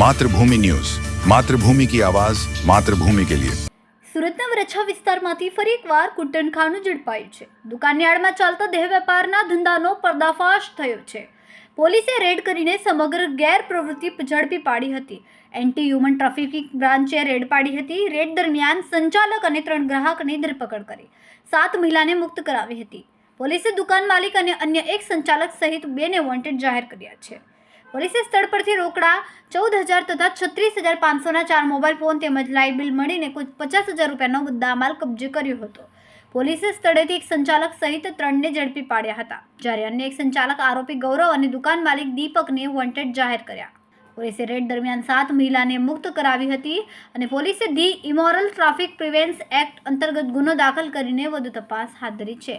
Mathrubhumi news. Mathrubhumi કી આવાજ, માતૃભૂમિ કે લિયે. સુરતના વરછા વિસ્તારમાંથી ફરી એકવાર કુટનખાનું ઝડપાયું છે. દુકાનની આડમાં ચાલતા દેહ વેપારના ધંધાનો પર્દાફાશ થયો છે. પોલીસે રેડ કરીને સમગ્ર ગેરપ્રવૃત્તિ ઝડપી પાડી હતી. એન્ટી હ્યુમન ટ્રાફિકિંગ બ્રાન્ચે રેડ પાડી હતી. રેડ દરમિયાન સંચાલક અને ત્રણ ગ્રાહકની ધરપકડ કરી. સાત મહિલાને મુક્ત કરાવી હતી. પોલીસે દુકાન માલિક અને અન્ય એક સંચાલક સહિત બેને વોન્ટેડ જાહેર કર્યા છે. પોલીસે સ્થળ પરથી રોકડા ચૌદ હજાર તથા છત્રીસ હજાર પાંચસોના ચાર મોબાઈલ ફોન તેમજ લાઇટ બિલ મળીને કુલ પચાસ હજાર રૂપિયાનો મુદ્દામાલ કબજે કર્યો હતો. પોલીસે સ્થળેથી એક સંચાલક સહિત ત્રણને ઝડપી પાડ્યા હતા, જ્યારે અન્ય એક સંચાલક આરોપી ગૌરવ અને દુકાન માલિક દીપકને વોન્ટેડ જાહેર કર્યા. પોલીસે રેડ દરમિયાન સાત મહિલાને મુક્ત કરાવી હતી અને પોલીસે the immoral traffic prevention act અંતર્ગત ગુનો દાખલ કરીને વધુ તપાસ હાથ ધરી છે.